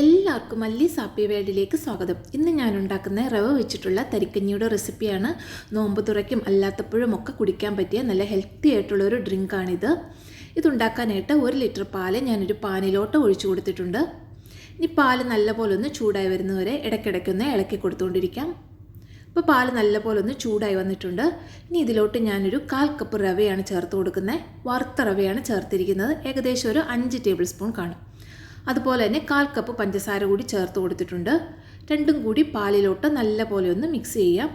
എല്ലാവർക്കും മല്ലി സാപ്പി വേൾഡിലേക്ക് സ്വാഗതം. ഇന്ന് ഞാൻ ഉണ്ടാക്കുന്ന റവ വെച്ചിട്ടുള്ള തരിക്കഞ്ഞിയുടെ റെസിപ്പിയാണ്. നോമ്പ് തുറയ്ക്കും അല്ലാത്തപ്പോഴും ഒക്കെ കുടിക്കാൻ പറ്റിയ നല്ല ഹെൽത്തി ആയിട്ടുള്ള ഒരു ഡ്രിങ്കാണിത്. ഇതുണ്ടാക്കാനായിട്ട് ഒരു ലിറ്റർ പാൽ ഞാനൊരു പാനിലോട്ട് ഒഴിച്ചു കൊടുത്തിട്ടുണ്ട്. ഇനി പാൽ നല്ലപോലെ ഒന്ന് ചൂടായി വരുന്നവരെ ഇടയ്ക്കിടയ്ക്കൊന്ന് ഇളക്കി കൊടുത്തുകൊണ്ടിരിക്കാം. ഇപ്പോൾ പാൽ നല്ലപോലെ ഒന്ന് ചൂടായി വന്നിട്ടുണ്ട്. ഇനി ഇതിലോട്ട് ഞാനൊരു കാൽ കപ്പ് റവയാണ് ചേർത്ത് കൊടുക്കുന്നത്. വറുത്ത റവയാണ് ചേർത്തിരിക്കുന്നത്. ഏകദേശം ഒരു അഞ്ച് ടേബിൾ സ്പൂൺ കാണും. അതുപോലെ തന്നെ കാൽ കപ്പ് പഞ്ചസാര കൂടി ചേർത്ത് കൊടുത്തിട്ടുണ്ട്. രണ്ടും കൂടി പാലിലോട്ട് നല്ലപോലെ ഒന്ന് മിക്സ് ചെയ്യാം.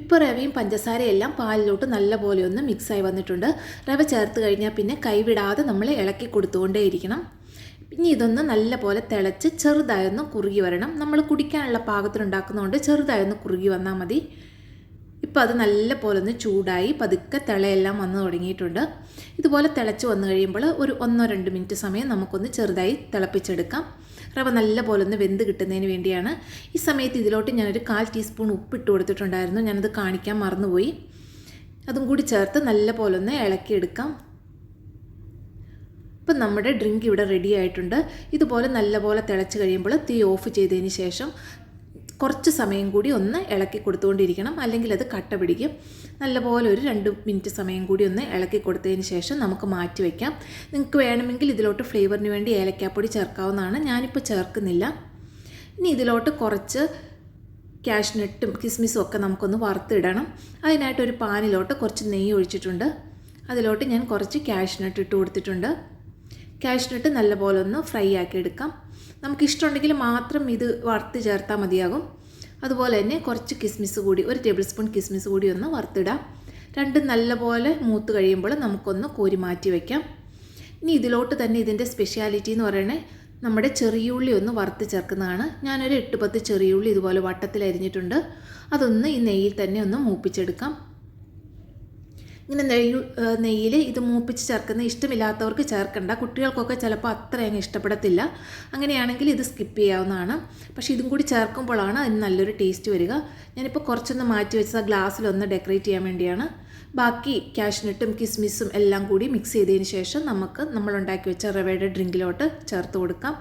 ഇപ്പോൾ റവയും പഞ്ചസാരയെല്ലാം പാലിലോട്ട് നല്ലപോലെ ഒന്ന് മിക്സായി വന്നിട്ടുണ്ട്. റവ ചേർത്ത് കഴിഞ്ഞാൽ പിന്നെ കൈവിടാതെ നമ്മൾ ഇളക്കി കൊടുത്തുകൊണ്ടേയിരിക്കണം. ഇനി ഇതൊന്ന് നല്ലപോലെ തിളച്ച് ചെറുതായൊന്ന് കുറുകി വരണം. നമ്മൾ കുടിക്കാനുള്ള പാകത്തിനുണ്ടാക്കുന്നതുകൊണ്ട് ചെറുതായൊന്ന് കുറുകി വന്നാൽ മതി. ഇപ്പോൾ അത് നല്ല പോലെ ഒന്ന് ചൂടായി പതുക്കെ തിളയെല്ലാം വന്ന് തുടങ്ങിയിട്ടുണ്ട്. ഇതുപോലെ തിളച്ച് വന്നു കഴിയുമ്പോൾ ഒരു ഒന്നോ രണ്ട് മിനിറ്റ് സമയം നമുക്കൊന്ന് ചെറുതായി തിളപ്പിച്ചെടുക്കാം. റവ നല്ല പോലെ ഒന്ന് വെന്ത് കിട്ടുന്നതിന് വേണ്ടിയാണ്. ഈ സമയത്ത് ഇതിലോട്ട് ഞാനൊരു കാൽ ടീസ്പൂൺ ഉപ്പ് ഇട്ട് കൊടുത്തിട്ടുണ്ടായിരുന്നു. ഞാനത് കാണിക്കാൻ മറന്നുപോയി. അതും കൂടി ചേർത്ത് നല്ല പോലെ ഒന്ന് ഇളക്കിയെടുക്കാം. ഇപ്പം നമ്മുടെ ഡ്രിങ്ക് ഇവിടെ റെഡി ആയിട്ടുണ്ട്. ഇതുപോലെ നല്ലപോലെ തിളച്ച് കഴിയുമ്പോൾ തീ ഓഫ് ചെയ്തതിന് ശേഷം കുറച്ച് സമയം കൂടി ഒന്ന് ഇളക്കി കൊടുത്തുകൊണ്ടിരിക്കണം. അല്ലെങ്കിൽ അത് കട്ട പിടിക്കും. നല്ലപോലെ ഒരു രണ്ട് മിനിറ്റ് സമയം കൂടി ഒന്ന് ഇളക്കി കൊടുത്തതിന് ശേഷം നമുക്ക് മാറ്റി വയ്ക്കാം നിങ്ങൾക്ക് വേണമെങ്കിൽ ഇതിലോട്ട് ഫ്ലേവറിന് വേണ്ടി ഏലക്കാപ്പൊടി ചേർക്കാവുന്നതാണ്. ഞാനിപ്പോൾ ചേർക്കുന്നില്ല. ഇനി ഇതിലോട്ട് കുറച്ച് കാഷ്നട്ടും കിസ്മിസും ഒക്കെ നമുക്കൊന്ന് വറുത്തിടണം. അതിനായിട്ട് ഒരു പാനിലോട്ട് കുറച്ച് നെയ്യ് ഒഴിച്ചിട്ടുണ്ട്. അതിലോട്ട് ഞാൻ കുറച്ച് കാഷ്നട്ട് ഇട്ട് കൊടുത്തിട്ടുണ്ട്. കാഷ്നട്ട് നല്ലപോലെ ഒന്ന് ഫ്രൈ ആക്കി എടുക്കാം. നമുക്ക് ഇഷ്ടമുണ്ടെങ്കിൽ മാത്രം ഇത് വറുത്ത് ചേർത്താൽ മതിയാകും. അതുപോലെ തന്നെ കുറച്ച് കിസ്മിസ് കൂടി ഒരു ടേബിൾ സ്പൂൺ കിസ്മിസ് കൂടി ഒന്ന് വറുത്തിടാം. രണ്ടും നല്ലപോലെ മൂത്ത് കഴിയുമ്പോൾ നമുക്കൊന്ന് കോരി മാറ്റി വയ്ക്കാം ഇനി ഇതിലോട്ട് തന്നെ ഇതിന്റെ സ്പെഷ്യാലിറ്റി എന്ന് പറയണേ നമ്മുടെ ചെറിയുള്ളി ഒന്ന് വറുത്ത് ചേർക്കുന്നതാണ്. ഞാനൊരു എട്ട് പത്ത് ചെറിയുള്ളി ഇതുപോലെ വട്ടത്തിൽ അരിഞ്ഞിട്ടുണ്ട്. അതൊന്ന് ഈ നെയ്യിൽ തന്നെ ഒന്ന് മൂപ്പിച്ചെടുക്കാം. ഇങ്ങനെ നെയ്യ് നെയ്യിൽ ഇത് മൂപ്പിച്ച് ചേർക്കുന്ന ഇഷ്ടമില്ലാത്തവർക്ക് ചേർക്കണ്ട. കുട്ടികൾക്കൊക്കെ ചിലപ്പോൾ അത്ര അങ്ങ് ഇഷ്ടപ്പെടത്തില്ല. അങ്ങനെയാണെങ്കിൽ ഇത് സ്കിപ്പ് ചെയ്യാവുന്നതാണ്. പക്ഷേ ഇതും കൂടി ചേർക്കുമ്പോഴാണ് അതിന് നല്ലൊരു ടേസ്റ്റ് വരിക. ഞാനിപ്പോൾ കുറച്ചൊന്ന് മാറ്റി വെച്ചത് ഗ്ലാസ്സിലൊന്ന് ഡെക്കറേറ്റ് ചെയ്യാൻ വേണ്ടിയാണ്. ബാക്കി കാഷ്നട്ടും കിസ്മിസും എല്ലാം കൂടി മിക്സ് ചെയ്തതിന് ശേഷം നമുക്ക് നമ്മൾ ഉണ്ടാക്കി വെച്ച റവയുടെ ഡ്രിങ്കിലോട്ട് ചേർത്ത് കൊടുക്കാം.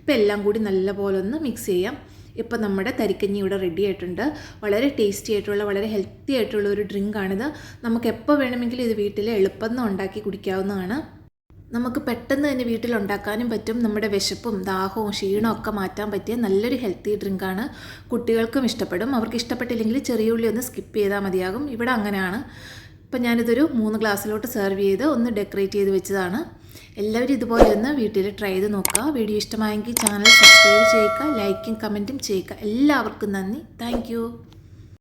ഇപ്പോൾ എല്ലാം കൂടി നല്ലപോലെ ഒന്ന് മിക്സ് ചെയ്യാം. ഇപ്പോൾ നമ്മുടെ തരിക്കഞ്ഞി ഇവിടെ റെഡി ആയിട്ടുണ്ട്. വളരെ ടേസ്റ്റി ആയിട്ടുള്ള വളരെ ഹെൽത്തി ആയിട്ടുള്ള ഒരു ഡ്രിങ്ക് ഡ്രിങ്കാണിത് നമുക്ക് എപ്പോൾ വേണമെങ്കിലും ഇത് വീട്ടിൽ എളുപ്പം ഉണ്ടാക്കി കുടിക്കാവുന്നതാണ്. നമുക്ക് പെട്ടെന്ന് തന്നെ വീട്ടിൽ ഉണ്ടാക്കാനും പറ്റും. നമ്മുടെ വിശപ്പും ദാഹവും ക്ഷീണവും ഒക്കെ മാറ്റാൻ പറ്റിയ നല്ലൊരു ഹെൽത്തി ഡ്രിങ്കാണ് കുട്ടികൾക്കും ഇഷ്ടപ്പെടും. അവർക്ക് ഇഷ്ടപ്പെട്ടില്ലെങ്കിൽ ചെറിയ ഉള്ളി ഒന്ന് സ്കിപ്പ് ചെയ്താൽ മതിയാകും. ഇവിടെ അങ്ങനെയാണ്. ഇപ്പം ഞാനിതൊരു മൂന്ന് ഗ്ലാസ്സിലോട്ട് സെർവ് ചെയ്ത് ഒന്ന് ഡെക്കറേറ്റ് ചെയ്ത് വെച്ചതാണ്. എല്ലാവരും ഇതുപോലെ ഒന്ന് വീട്ടിൽ ട്രൈ ചെയ്ത് നോക്കുക. വീഡിയോ ഇഷ്ടമായെങ്കിൽ ചാനൽ സബ്സ്ക്രൈബ് ചെയ്യുക ലൈക്കും കമന്റും ചെയ്യുക. എല്ലാവർക്കും നന്ദി. താങ്ക്